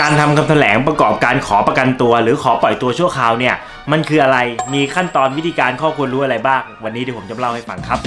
การทำคำแถลงประกอบการขอประกันตัว หรือขอปล่อยตัวชั่วคราวเนี่ย มันคืออะไรมีขั้นตอนวิธีการข้อควรรู้อะไรบ้าง วันนี้เดี๋ยวผมจะเล่าให้ฟังครับ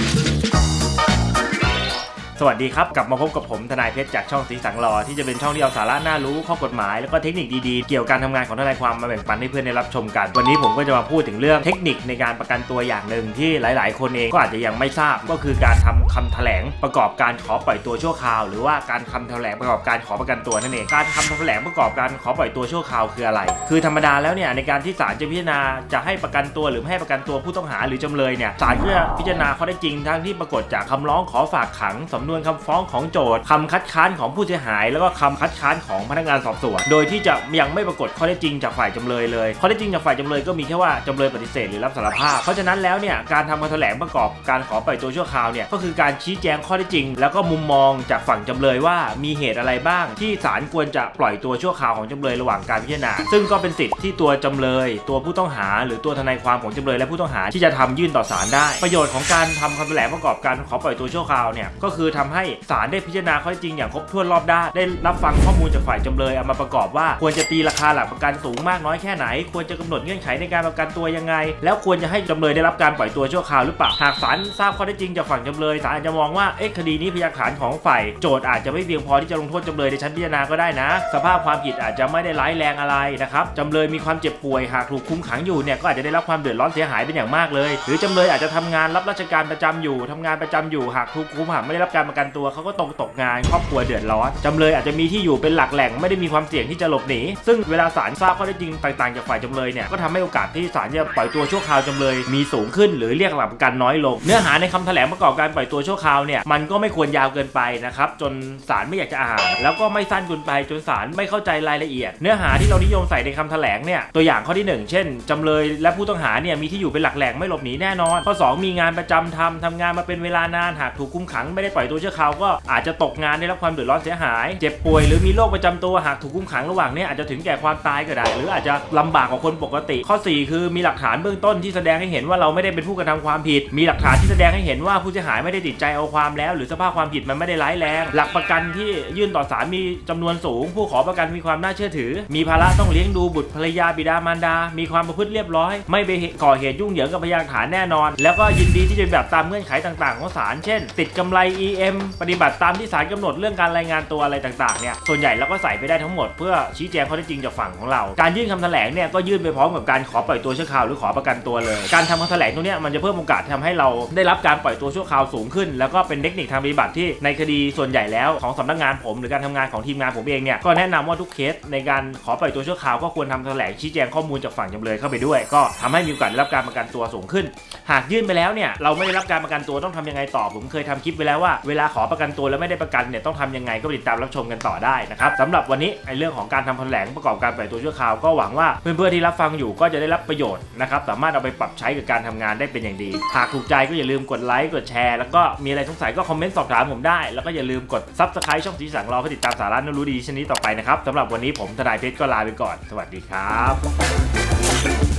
วัสดีครับ กลับมาพบกับผมทนายเพชรจากช่องสีสังรอที่จะเป็นช่องที่เอาสาระน่ารู้ข้อกฎหมาย แล้วก็เทคนิคดีๆ เกี่ยวกับการทำงานของทนายความมาแบ่งปันให้เพื่อนได้รับชมกัน วันนี้ผมก็จะมาพูดถึงเรื่องเทคนิคในการประกันตัวอย่างหนึ่งที่หลาย ๆ คนเองก็อาจจะยังไม่ทราบ ก็คือการทำคำแถลงประกอบการขอปล่อยตัวชั่วคราว หรือว่าการคำแถลงประกอบการขอประกันตัวนั่นเองการทำแถลงประกอบการขอปล่อยตัวชั่วคราวคืออะไร คือธรรมดาแล้วเนี่ยในการที่ศาลจะพิจารณาจะให้ประกันตัวหรือไม่ให้ประกันตัวผู้ต้องหาหรือจำเลยเนี่ยศาลก็จะพิจารณาข้อได้จริงทั้งที่ปรากฏจากคำร้องขอฝากขังสำนวนคำฟ้องของโจทย์คำคัดค้านของผู้เสียหาย แล้วก็คำคัดค้านของพนักงานสอบสวน โดยที่จะยังไม่ปรากฏข้อได้จริงจากฝ่ายจำเลยเลย ข้อได้จริงจากฝ่ายจำเลยก็มีแค่ว่าจำเลยปฏิเสธหรือรับสารภาพ เพราะฉะนั้นแล้วเนี่ยการทำคำแถลงประกอบการขอปล่อยตัวชั่วคราวเนี่ยก็คือการชี้แจงข้อได้จริง แล้วก็มุมมองจากฝั่งจำเลยว่ามีเหตุอะไรบ้าง ที่ศาลควรจะปล่อยตัวชั่วคราวของจำเลยระหว่างการพิจารณา ซึ่งก็เป็นสิทธิ์ที่ตัวจำเลย ตัวผู้ต้องหา หรือตัวทนายความของจำเลยและผู้ต้องหาที่จะทำยื่นต่อศาลได้ ประโยชน์ของการทำคำแถลงประกอบการขอปล่อยตัวชั่วคราวเนี่ยก็คือทำให้ศาลได้พิจารณาข้อเท็จจริงอย่างครบถ้วนรอบด้านได้รับฟังข้อมูลจากฝ่ายจำเลยเอามาประกอบว่า ควรจะตีราคาหลักประกันสูงมากน้อยแค่ไหน ควรจะกำหนดเงื่อนไขในการประกันตัวยังไง แล้วควรจะให้จำเลยได้รับการปล่อยตัวชั่วคราวหรือเปล่าหากศาลทราบข้อเท็จจริงจากฝั่งจำเลยศาลอาจจะมองว่าเอ๊ะคดีนี้พยานฐานของฝ่ายโจทย์อาจจะไม่เพียงพอที่จะลงโทษจำเลยในชั้นพิจารณาก็ได้นะ สภาพความผิดอาจจะไม่ได้ร้ายแรงอะไรนะครับจำเลยมีความเจ็บป่วยหากถูกคุมขังอยู่เนี่ยก็อาจจะได้รับความเดือดร้อนเสียหายเป็นอย่างมากเลย หรือจำเลยอาจจะทำงานรับราชการประจำอยู่ทำงานประจำอยู่หากถูกคุมขังไม่ได้รับการประกันตัวเขาก็ตกตกงานครอบครัวเดือดร้อนจำเลยอาจจะมีที่อยู่เป็นหลักแหล่งไม่ได้มีความเสี่ยงที่จะหลบหนีซึ่งเวลาศาลทราบข้อเท็จจริงต่างๆจากฝ่ายจำเลยเนี่ยก็ทำให้โอกาสที่ศาลจะปล่อยตัวชั่วคราวจำเลยมีสูงขึ้น หรือเรียกหลักประกันน้อยลง เนื้อหาในคำแถลงประกอบการปล่อยตัวชั่วคราวเนี่ยมันก็ไม่ควรยาวเกินไปนะครับจนศาลไม่อยากจะอ่านแล้วก็ไม่สั้นเกินไปจนศาลไม่เข้าใจรายละเอียด เนื้อหาที่เรานิยมใส่ในคำแถลงเนี่ยตัวอย่างข้อที่หนึ่งเช่นจำเลยและผู้ต้องหาเนี่ยมีที่อยู่เป็นหลักแหล่งไม่หลบหนีแน่นอนข้อสองมีงานประจำทำทำงานมาเป็นเวลานานหากถูกคุมขังไม่ได้ปล่อยตัวชั่วคราวก็อาจจะตกงานได้รับความเดือดร้อนเสียหาย เจ็บป่วยหรือมีโรคประจำตัวหากถูกคุมขังระหว่างนี้อาจจะถึงแก่ความตายก็ได้ หรืออาจจะลำบากกว่าคนปกติ ข้อ 4 คือมีหลักฐานเบื้องต้นที่แสดงให้เห็นว่าเราไม่ได้เป็นผู้กระทำความผิด มีหลักฐานที่แสดงให้เห็นว่าผู้เสียหายไม่ได้ติดใจเอาความแล้ว หรือสภาพความผิดมันไม่ได้ร้ายแรง หลักประกันที่ยื่นต่อศาลมีจำนวนสูง ผู้ขอประกันมีความน่าเชื่อถือ มีภาระต้องเลี้ยงดูบุตรภรรยาบิดามารดา มีความประพฤติเรียบร้อย ไม่ไปก่อเหตุยุ่งเหยิงกับพยานฐานแน่นอน แล้วก็ยินดีที่จะแบบตามเงื่อนไขต่าง ๆ ของศาลเช่น ติดกำไร EM ปฏิบัติตามที่ศาลกำหนดเรื่องการรายงานตัวอะไรต่างๆเนี่ยส่วนใหญ่เราก็ใส่ไปได้ทั้งหมดเพื่อชี้แจงข้อเท็จจริงจากฝั่งของเรา การยื่นคำแถลงเนี่ยก็ยื่นไปพร้อมกับการขอปล่อยตัวชั่วคราวหรือขอประกันตัวเลย การทำคำแถลงตรงนี้มันจะเพิ่มโอกาสทำให้เราได้รับการปล่อยตัวชั่วคราวสูงขึ้น แล้วก็เป็นเทคนิคทางปฏิบัติที่ในคดีส่วนใหญ่แล้วของสำนักงานผม หรือการทำงานของทีมงานผมเองเนี่ยก็แนะนำว่าทุกเคสในการขอปล่อยตัวชั่วคราวก็ควรทำแถลงชี้แจงข้อมูลจากฝั่งจำเลยเข้าไปด้วย ก็ทำให้มีโอกาสได้รับการประกันตัวสูงขึ้น หากยื่นไปแล้วเนี่ยเราไม่ได้รับการประกันตัวต้องทำยังไงต่อผมเคยทำคลิปไปแล้วว่าเวลาขอประกันตัวแล้วไม่ได้ประกันเนี่ยต้องทำยังไงก็ติดตามรับชมกันต่อได้นะครับสำหรับวันนี้ไอ้เรื่องของการทำแถลงประกอบการปล่อยตัวชั่วคราวก็หวังว่าเพื่อนๆที่รับฟังอยู่ก็จะได้รับประโยชน์นะครับสามารถเอาไปปรับใช้กับการทำงานได้เป็นอย่างดี หากถูกใจก็อย่าลืมกดไลค์กดแชร์แล้วก็มีอะไรสงสัยก็คอมเมนต์สอบถามผมได้ แล้วก็อย่าลืมกดซับสไครต์ช่องสีสังรอเพื่อติดตามสาระน่ารู้ดีชนิดต่อไปนะครับสำหรับวันนี้ผมทนายเพชรก็ลาไปก่อน สวัสดีครับ